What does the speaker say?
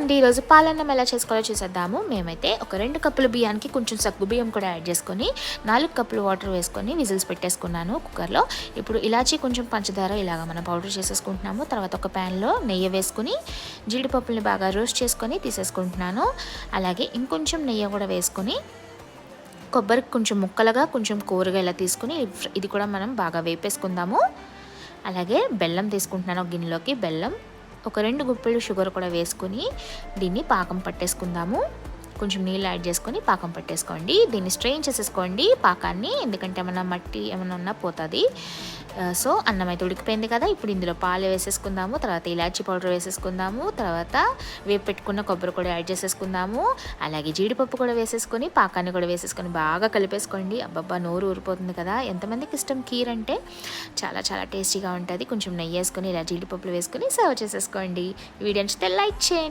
అండి ఈరోజు పాలన్నం ఎలా చేసుకోవాలో చూసేద్దాము. మేమైతే ఒక రెండు కప్పుల బియ్యానికి కొంచెం సగ్గు బియ్యం కూడా యాడ్ చేసుకొని నాలుగు కప్పులు వాటర్ వేసుకొని విజిల్స్ పెట్టేసుకున్నాను కుక్కర్లో. ఇప్పుడు ఇలాచి కొంచెం పంచదార ఇలాగ మనం పౌడర్ చేసేసుకుంటున్నాము. తర్వాత ఒక ప్యాన్లో నెయ్యి వేసుకుని జీడిపప్పుల్ని బాగా రోస్ట్ చేసుకొని తీసేసుకుంటున్నాను. అలాగే ఇంకొంచెం నెయ్యి కూడా వేసుకొని కొబ్బరి కొంచెం ముక్కలుగా కొంచెం కూరగా ఇలా తీసుకుని ఇది కూడా మనం బాగా వేపేసుకుందాము. అలాగే బెల్లం తీసుకుంటున్నాను గిన్నెలోకి. బెల్లం ఒక రెండు గుప్పెలు షుగర్ కూడా వేసుకుని దీన్ని పాకం పట్టేసుకుందాము. కొంచెం నీళ్ళు యాడ్ చేసుకొని పాకం పట్టేసుకోండి. దీన్ని స్ట్రెయిన్ చేసేసుకోండి. పాకాన్ని ఎందుకంటే ఏమన్నా మట్టి ఏమైనా ఉన్నా పోతుంది. సో అన్నం అయితే ఉడికిపోయింది కదా. ఇప్పుడు ఇందులో పాలు వేసేసుకుందాము. తర్వాత ఇలాచీ పౌడర్ వేసేసుకుందాము. తర్వాత వేపు పెట్టుకున్న కొబ్బరి కూడా యాడ్ చేసేసుకుందాము. అలాగే జీడిపప్పు కూడా వేసేసుకొని పాకాన్ని కూడా వేసేసుకొని బాగా కలిపేసుకోండి. అబ్బబ్బా నోరు ఊరిపోతుంది కదా. ఎంతమందికి ఇష్టం కీర్ అంటే? చాలా చాలా టేస్టీగా ఉంటుంది. కొంచెం నెయ్యి వేసుకొని ఇలా జీడిపప్పులు వేసుకొని సర్వ్ చేసేసుకోండి. వీడియో నచ్చితే లైక్ చేయండి.